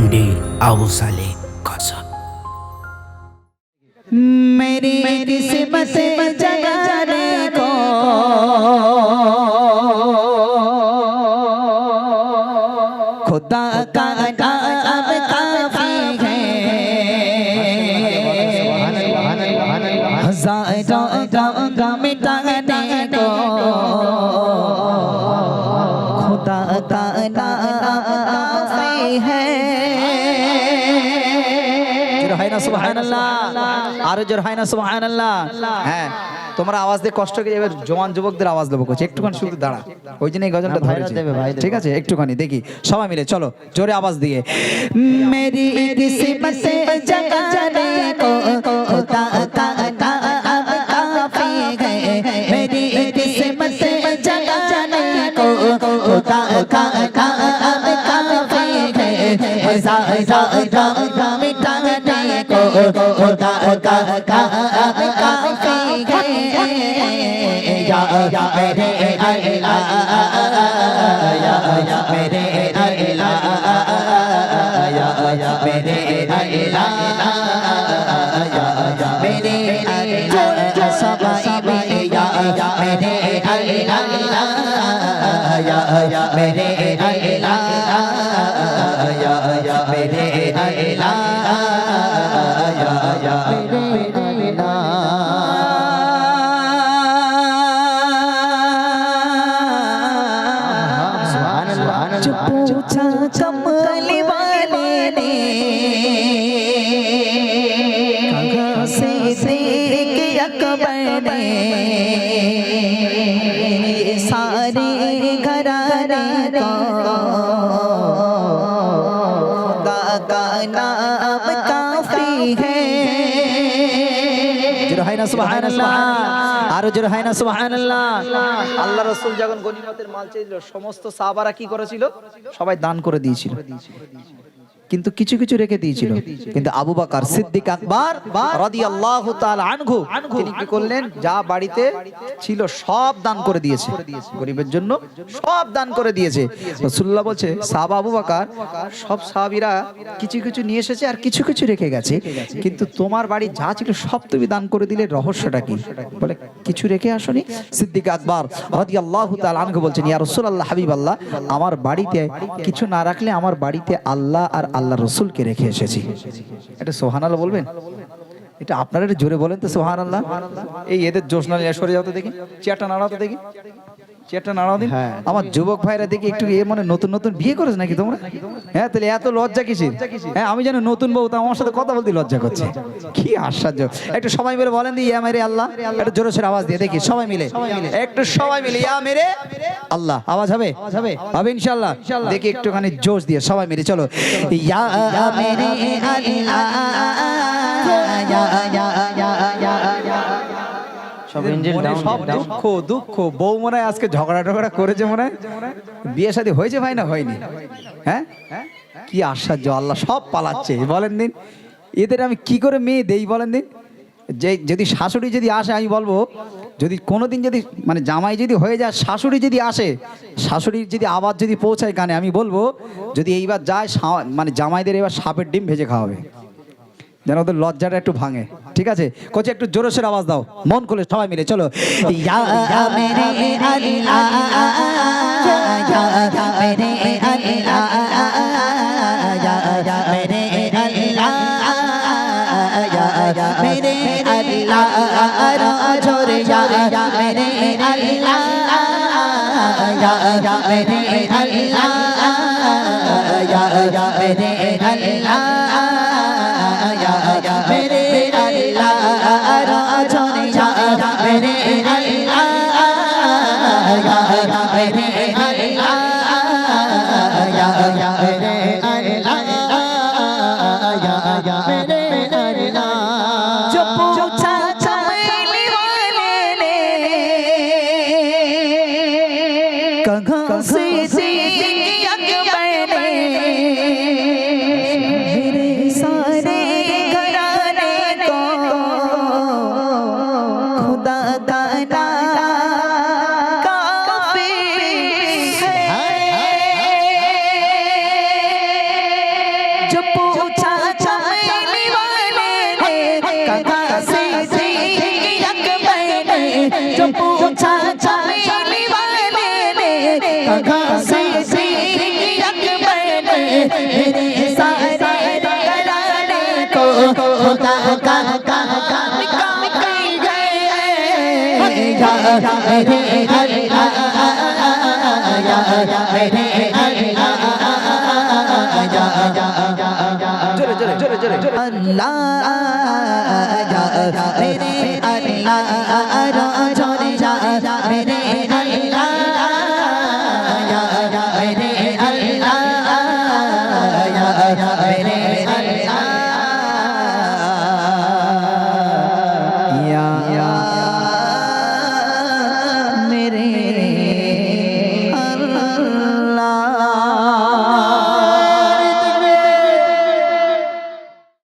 MD Abu সালে কাসা मेरी किस्मत जगाने को खुदा का नाम काफी है हजारों का मिटाने को হয় না সুবহানাল্লাহ আরো জোর হয় না সুবহানাল্লাহ হ্যাঁ তোমরা আওয়াজ দিয়ে কষ্ট করে এবার জওয়ান যুবকদের আওয়াজ দেবো করছে একটুখানি শুধু দাঁড়া ওই জন্য এই গজলটা ধরেছি ঠিক আছে একটুখানি দেখি সবাই মিলে চলো জোরে আওয়াজ দিয়ে मेरी किस्मत जगाने को खुदा का नाम काफी है मेरी किस्मत जगाने को खुदा का नाम काफी है हजारों मिटाने को खुदा का خدا کا کافی ہے یا یا میرے اللہ یا یا میرے اللہ یا یا میرے اللہ یا یا میرے اللہ سبائی میں یا یا میرے اللہ یا یا میرے اللہ یا یا میرے अल्लाह जो पूछा कमली वाले ने कहाँ से देख अकबर ने सारे घराने को खुदा का नाम काफी है জোর হয় না সুবহানাল্লাহ। আরও জোর হয় না সুবহানাল্লাহ। আল্লাহ রাসূল যখন গনিমতের মাল চাইছিল সমস্ত সাহাবারা কি করেছিল? সবাই দান করে দিয়েছিল। কিন্তু কিছু কিছু রেখে দিয়েছিল। কিন্তু আবু বকর সিদ্দিক আকবর রাদিয়াল্লাহু তাআলা আনহু তিনি কি করলেন? যা বাড়িতে ছিল সব দান করে দিয়েছে। গরিবের জন্য সব দান করে দিয়েছে। রাসূলুল্লাহ বলছে সাহাবা আবু বকর সব সাহাবীরা কিছু কিছু নিয়ে এসেছে আর কিছু কিছু রেখে গেছে। কিন্তু তোমার বাড়ি যা ছিল সব তুমি দান করে দিলে রহস্যটা কি? বলে কিছু রেখে আসনি? সিদ্দিক আকবর রাদিয়াল্লাহু তাআলা আনহু বলছেন ইয়া রাসূলুল্লাহ হাবিবাল্লাহ আমার বাড়িতে কিছু না রাখলে আমার বাড়িতে আল্লাহ আর আল্লাহ রসুলকে রেখে এসেছি। এটা সোহান আল্লাহ বলবেন? এটা আপনারা জোরে বলেন তো সোহান আল্লাহ এই এদের জোশ সরে যাও তো দেখি, চেয়ারটা নাড়াতে দেখি। চেয়ারটা নাড়াও দিন আমার যুবক ভাইরা দেখি একটু এ মানে নতুন নতুন বিয়ে করেছে নাকি তোমরা হ্যাঁ তাহলে এত লজ্জা কিসের হ্যাঁ আমি জানি নতুন বউ তা আমার সাথে কথা বলতে লজ্জা করছে কি আশ্চর্য একটু সবাই মিলে বলেন দি ইয়া মেরে আল্লাহ একটু জোরে সরে আওয়াজ দিয়ে দেখি সবাই মিলে একটু সবাই মিলে ইয়া মেরে আল্লাহ আওয়াজ হবে হবে ইনশাআল্লাহ দেখি একটুখানি জোশ দিয়ে সবাই মিলে চলো ইয়া मेरे সব সব দুঃখ দুঃখ বউ মনে হয় আজকে ঝগড়া টগড়া করেছে মনে হয়? বিয়ে শাদী হয়েছে ভাই না হয়নি? হ্যাঁ? কি আশ্চর্য আল্লাহ সব পালাচ্ছে বলেন দিন। এদের আমি কি করে মেয়ে দেই বলেন দিন? যে যদি শাশুড়ি যদি আসে আমি বলব যদি কোনোদিন যদি মানে জামাই যদি হয়ে যায় শাশুড়ি যদি আসে শাশুড়ির যদি আবার যদি পৌঁছায় গানে আমি বলব যদি এইবার যায় মানে জামাইদের এবার সাপের ডিম ভেজে খাওয়াবে। যেন ওদের লজ্জাটা একটু ভাঙে। ঠিক আছে? কোচে, একটু জোরসের আওয়াজ দাও। মন খুলে সবাই মিলে, চলো। মেরে আল্লাহ ছোরে মেরে আল্লাহ ya ya mere Allah ya ya mere Allah ya ya mere जो पूछा चमेली वाले ने कहा से सीख अकबर ने मेरे सारे घराने को खुदा का का का निकाम कर गए या हरे हरे या हरे हरे अल्लाह या मेरे Yeah.